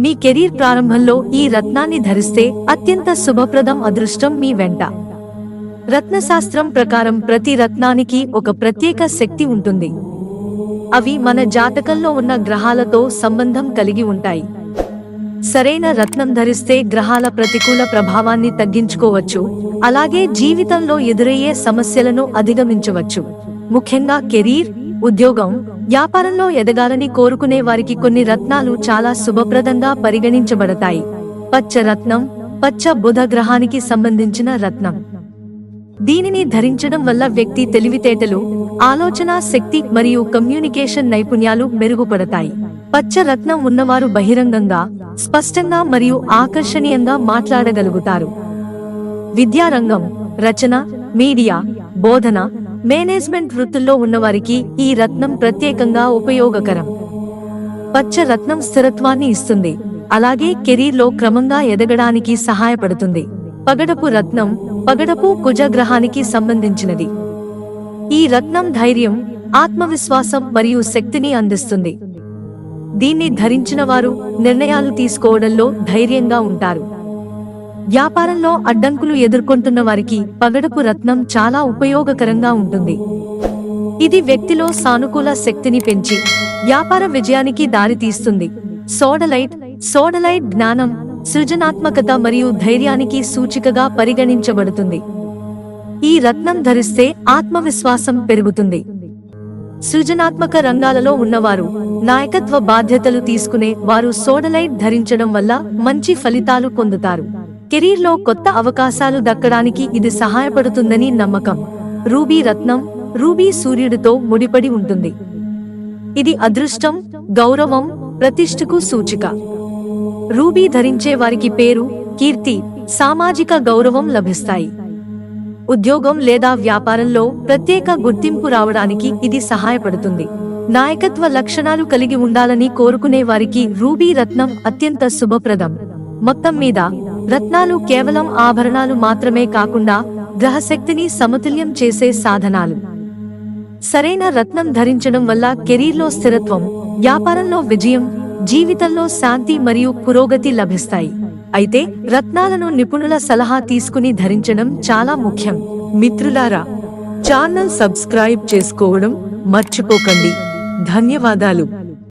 మీ career ప్రారంభంలో ఈ రత్నాన్ని ధరిస్తే అత్యంత శుభప్రదం అదృష్టం మీ వెంట. రత్నశాస్త్రం ప్రకారం ప్రతి రత్నానికి ఒక ప్రత్యేక శక్తి ఉంటుంది. అవి మన జాతకంలో ఉన్న గ్రహాలతో సంబంధం కలిగి ఉంటాయి. సరైన రత్నం ధరిస్తే గ్రహాల ప్రతికూల ప్రభావాన్ని తగ్గించుకోవచ్చు. అలాగే జీవితంలో ఎదురయ్యే సమస్యలను అధిగమించవచ్చు. ముఖ్యంగా కెరీర్ ఉద్యోగం వ్యాపారంలో ఎదగాలని కోరుకునే వారికి కొన్ని రత్నాలు చాలా శుభప్రదంగా పరిగణించబడతాయి. పచ్చ రత్నం పచ్చ బుధ గ్రహానికి సంబంధించిన రత్నం. దీనిని ధరించడం వల్ల వ్యక్తి తెలివితేటలు ఆలోచన శక్తి మరియు కమ్యూనికేషన్ నైపుణ్యాలు మెరుగుపడతాయి. పచ్చ రత్నం ఉన్నవారు బహిరంగంగా స్పష్టంగా మరియు ఆకర్షణీయంగా మాట్లాడగలుగుతారు. విద్యారంగం రచన మీడియా బోధన మేనేజ్మెంట్ వృత్తుల్లో ఉన్నవారికి ఈ రత్నం ప్రత్యేకంగా ఉపయోగకరం. పచ్చ రత్నం స్థిరత్వాన్ని ఇస్తుంది. అలాగే కెరీర్లో క్రమంగా ఎదగడానికి సహాయపడుతుంది. పగడపు రత్నం పగడపు కుజగ్రహానికి సంబంధించినది. ఈ రత్నం ధైర్యం ఆత్మవిశ్వాసం మరియు శక్తిని అందిస్తుంది. దీన్ని ధరించిన వారు నిర్ణయాలు తీసుకోవడంలో ధైర్యంగా ఉంటారు. వ్యాపారంలో అడ్డంకులు ఎదుర్కొంటున్న వారికి పగడపు రత్నం చాలా ఉపయోగకరంగా ఉంటుంది. ఇది వ్యక్తిలో సానుకూల శక్తిని పెంచి వ్యాపార విజయానికి దారితీస్తుంది సోడలైట్ సోడలైట్ జ్ఞానం సృజనాత్మకత మరియు ధైర్యానికి సూచికగా పరిగణించబడుతుంది. ఈ రత్నం ధరిస్తే ఆత్మవిశ్వాసం పెరుగుతుంది. సృజనాత్మక రంగాలలో ఉన్నవారు నాయకత్వ బాధ్యతలు తీసుకునే వారు సోడలైట్ ధరించడం వల్ల మంచి ఫలితాలు పొందుతారు. కెరీర్లో కొత్త అవకాశాలు దక్కడానికి ఇది సహాయపడుతుందని నమ్మకం. రూబీ రత్నం రూబీ సూర్యుడితో ముడిపడి ఉంటుంది. ఇది అదృష్టం గౌరవం ప్రతిష్టకు సూచిక. రూబీ ధరించే వారికి పేరు కీర్తి సామాజిక గౌరవం లభిస్తాయి. ఉద్యోగం లేదా వ్యాపారంలో ప్రత్యేక గుర్తింపు రావడానికి ఇది సహాయపడుతుంది. నాయకత్వ లక్షణాలు కలిగి ఉండాలని కోరుకునే వారికి రూబీ రత్నం అత్యంత శుభప్రదం. మొత్తం మీద రత్నాలు కేవలం ఆభరణాలు మాత్రమే కాకుండా గ్రహశక్తిని సమతుల్యం చేసే సాధనాలు. సరైన రత్నం ధరించడం వల్ల కెరీర్లో స్థిరత్వం వ్యాపారంలో విజయం జీవితంలో శాంతి మరియు పురోగతి లభిస్తాయి. అయితే రత్నాలను నిపుణుల సలహా తీసుకుని ధరించడం చాలా ముఖ్యం. మిత్రులారా ఛానల్ సబ్స్క్రైబ్ చేసుకోవడం మర్చిపోకండి. ధన్యవాదాలు.